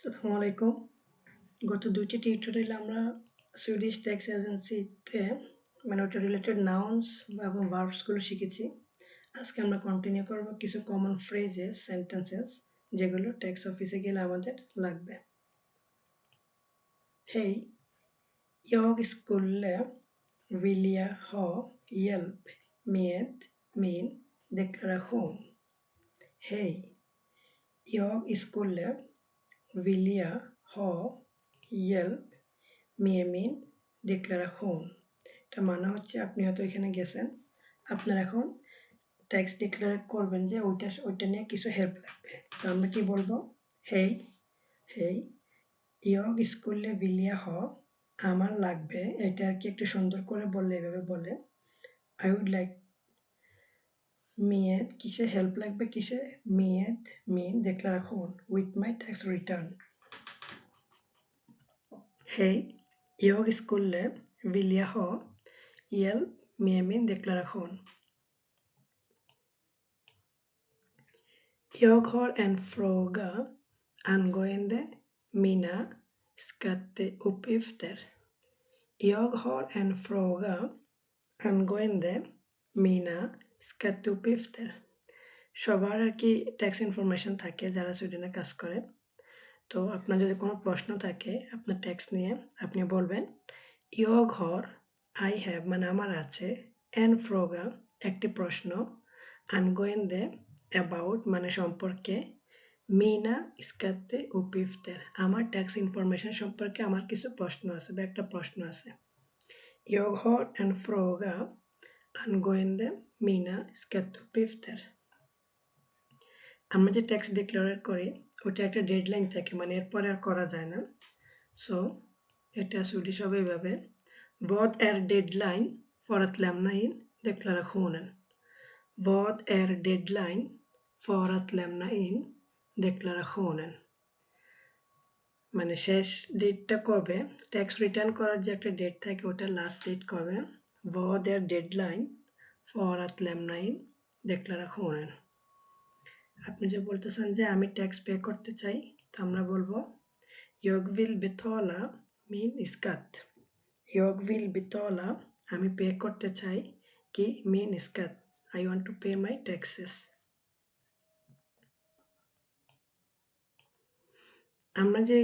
আসসালামু আলাইকুম গত দুইটি টিউটোরিয়ালে আমরা সুইডিশ ট্যাক্স এজেন্সিতে মানে ওটা রিলেটেড নাউন্স এবং ভার্বসগুলো শিখেছি। আজকে আমরা কন্টিনিউ করব কিছু কমন ফ্রেজেস সেন্টেন্সেস যেগুলো ট্যাক্স অফিসে গেলে আমাদের লাগবে। হেই jag skulle vilja ha hjälp med min deklaration. Hej, jag skulle vilja ha hjälp med min deklaration. এটা মানে হচ্ছে আপনি হয়তো এখানে গেছেন আপনার এখন ট্যাক্স ডিক্লেয়ার করবেন যে ওইটা ওইটা নিয়ে কিছু হেল্প লাগবে তো আমরা কি বলব হেই হেই ইয়গ স্কুলে বিলিয়া হ আমার লাগবে এটা আর কি একটু সুন্দর করে বললে এভাবে বলে আই উড লাইক med কিসে হেল্প লাগবে কিসে med min deklaration with my tax return. Hej, jag skulle vilja ha hjälp med min deklaration. Jag har en fråga angående mina skatteuppgifter. Jag har en fråga angående mina স্ক্যাতুপিফতের সবার আর কি tax information থাকে যারা সুইডেনে কাজ করে। তো আপনার যদি কোনো প্রশ্ন থাকে আপনার ট্যাক্স নিয়ে, আপনি বলবেন, ইয় ঘর, আই হ্যাভ মানে আমার আছে, এন ফ্রোগা, একটি প্রশ্ন আনগোয়েন্দে অ্যাবাউট মানে সম্পর্কে, মিনা স্কাতে উপিফতের আমার ট্যাক্স ইনফরমেশন সম্পর্কে আমার কিছু প্রশ্ন আছে বা একটা প্রশ্ন আছে। ইয়গ হর অ্যান্ড ফ্রোগা angående mina skatteuppgifter. আমরা যে ট্যাক্স ডিক্লেয়ার করি ওটা একটা ডেডলাইন থাকে মানে এরপরে আর করা যায় না সো এটা সুইডিশ হবে এইভাবে Vad är deadline för att lämna in deklarationen? Vad är deadline för att lämna in deklarationen? মানে শেষ ডেটটা কবে ট্যাক্স রিটার্ন করার যে একটা ডেট থাকে ওটা লাস্ট ডেট কবে vad är deadline för att lämna in deklarationen আপনি যে বলতেছেন যে আমি ট্যাক্স পে করতে চাই তো আমরা বলব betala min skatt jag vill betala আমি পে করতে চাই কি min skatt I want to pay my taxes আমরা যে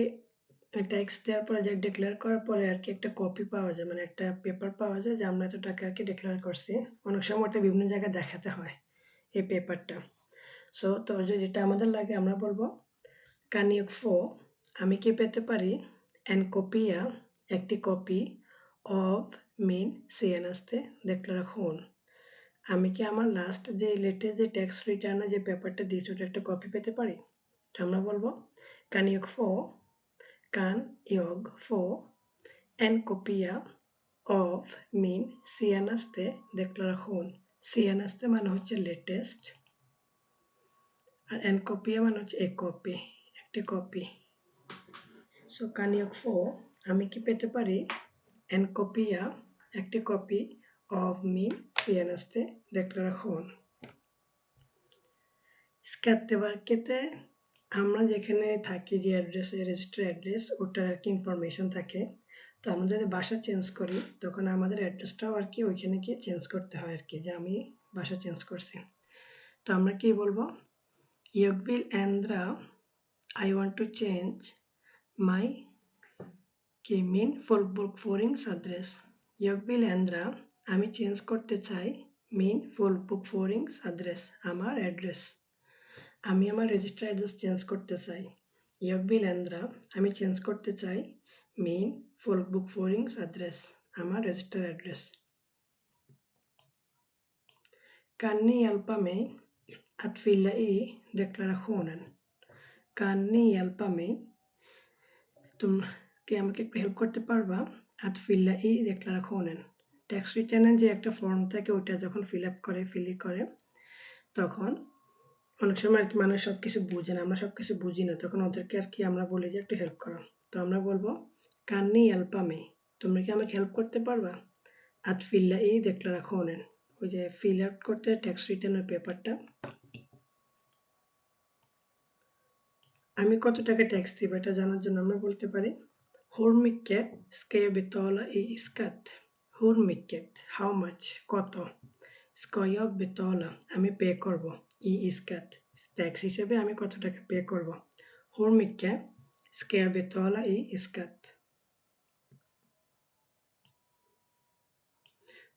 ট্যাক্স দেওয়ার পরে যে ডিক্লেয়ার করার পরে আর কি একটা কপি পাওয়া যায় মানে একটা পেপার পাওয়া যায় যে আমরা এত টাকা আর কি ডিক্লেয়ার করছি। অনেক সময় ওটা বিভিন্ন জায়গায় দেখাতে হয় এই পেপারটা সো তো যেটা আমাদের লাগে আমরা বলব, কানিয়ক ফো, আমি কি পেতে পারি? অ্যান কপিয়া একটি কপি অফ মিন সিএনএসতে ডিক্লারেশন আমি কি আমার লাস্ট যে লেটেস্ট যে ট্যাক্স রিটার্নে যে পেপারটা দিয়েছি, ওটা একটা কপি পেতে পারি? আমরা বলব, কানিয়ক ফো kan jag få en kopia av min senaste deklaration. Senaste মানে হচ্ছে লেটেস্ট আর en kopia মানে হচ্ছে এক কপি একটি কপি সো কান jag få আমি কি পেতে পারি en kopia একটি copy of min senaste deklaration. Skatteverket আমরা যেখানে থাকি যে অ্যাড্রেসে রেজিস্টার অ্যাড্রেস ওটার আর কি ইনফরমেশন থাকে। তো আমরা যদি বাসা চেঞ্জ করি, তখন আমাদের অ্যাড্রেসটাও আর কি ওইখানে গিয়ে চেঞ্জ করতে হয় আর কি, যে আমি বাসা চেঞ্জ করছি। তো আমরা কি বলব? ইয়ক বিল অ্যান্দ্রা I want to change my কি মিন বুক ফোরিংস অ্যাড্রেস ইয়ক বিল অ্যান্দ্রা আমি চেঞ্জ করতে চাই মিন ফুল বুক ফোরিংস অ্যাড্রেস আমার অ্যাড্রেস আমি আমার রেজিস্টার অ্যাড্রেস চেঞ্জ করতে চাই ইয়বিলেন্দ্রা আমি চেঞ্জ করতে চাই মিন ফুল বুক ফোরিংস অ্যাড্রেস আমার register address Kan ni hjälpa mig att fylla i deklarationen? Kan ni আমাকে একটু হেল্প করতে পারবা att fylla i deklarationen? Tax রিটার্নের যে একটা ফর্ম থাকে ওটা যখন ফিল আপ করে ফিল করে, তখন অনেক সময় আর কি মানুষ সব কিছু বুঝে না, আমরা সব কিছু বুঝি না, তখন ওদেরকে আর কি আমরা বলি যে একটু হেল্প করো। তো আমরা বলব, কান্নি হেল্পামি তোমরা কি আমাকে হেল্প করতে পারবা? আজ ফিল্লা এই দেখলারাখনের ওই যে ফিল আউট করতে ট্যাক্স রিটার্নের পেপারটা আমি কত টাকা ট্যাক্স দিব এটা জানার জন্য আমরা বলতে পারি jag betala i skatt hur mycket how much, কত? jag betala আমি পে করব। I skatt ট্যাক্স হিসেবে আমি কত টাকা পে করব mycket ska jag betala i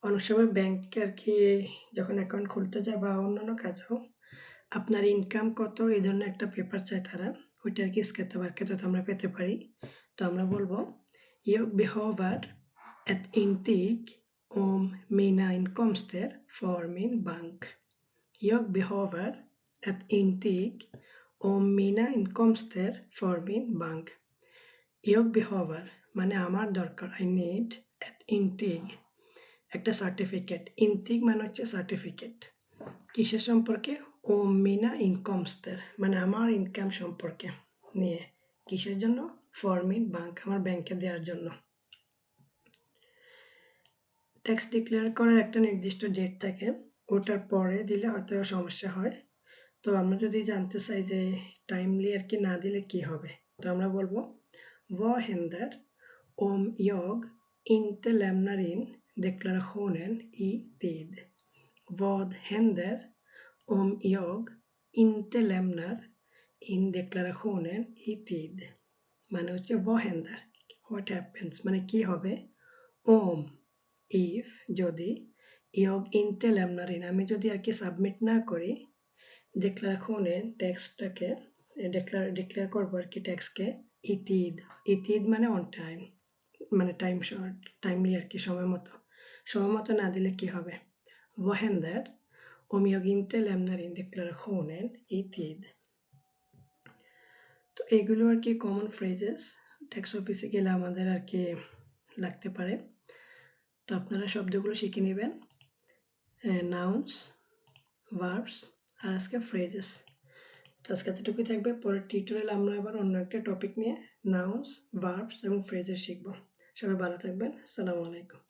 অনেক সময় ব্যাংকে আর কি যখন অ্যাকাউন্ট খুলতে যায় বা অন্যান্য কাজেও আপনার ইনকাম কত এই ধরনের একটা পেপার চায় তারা ওইটা আর কি স্কেতাবারকে তো আমরা পেতে পারি। তো আমরা বলব jag behöver ett intyg om mina inkomster för min bank. Jag behöver ett intyg om mina inkomster för min bank. Jag behöver মানে আমার দরকার আই নিড ett intyg. একটা সার্টিফিকেট ইনটিক মানে হচ্ছে সার্টিফিকেট কিসের সম্পর্কে ও মিনা ইনকমস্টার মানে আমার ইনকাম সম্পর্কে নিয়ে কিসের জন্য ফরমিন ব্যাংক আমার ব্যাংকে দেওয়ার জন্য ট্যাক্স ডিক্লেয়ার করার একটা নির্দিষ্ট ডেট থাকে ওটার পরে দিলে হয়তো সমস্যা হয়। তো আমরা যদি জানতে চাই যে টাইমলি আর কি না দিলে কি হবে? তো আমরা বলব ও হেন্দার ওম ইয়গ ইন্টে ল্যামনারিন দেখলারাখোনেন ই তেদ ওদ হেন্দার ওম ইয়গ ইন্টে ল্যামনার ইন দেখলারাখোনেন ই তেদ মানে হচ্ছে ও হেন্দার হোয়াট হ্যাপেন্স মানে কি হবে? ওম ইফ যদি jag inte lämnar in, আমি যদি আর কি সাবমিট না করি ডিক্লারেশনের ট্যাক্সটাকে ডিক্লার ডিক্লেয়ার করব আর কি ট্যাক্সকে ইতিদ ইতিদ মানে অন টাইম মানে টাইম টাইমলি আর কি সময় মতো। সময় মতো না দিলে কি হবে? Händer om jag inte lämnar in deklarationen i tid? তো এগুলো আর কি কমন ফ্রেজেস ট্যাক্স অফিসে গেলে আমাদের আর কি লাগতে পারে। তো আপনারা শব্দগুলো শিখে নেবেন। নাউন্স ভার্বস আর আজকে ফ্রেজেস তো আজকে এতটুকুই থাকবে, পরের টিউটোরিয়াল আমরা আবার অন্য একটা টপিক নিয়ে নাউন্স ভার্বস এবং ফ্রেজেস শিখব। সবাই ভালো থাকবেন, সালামু আলাইকুম।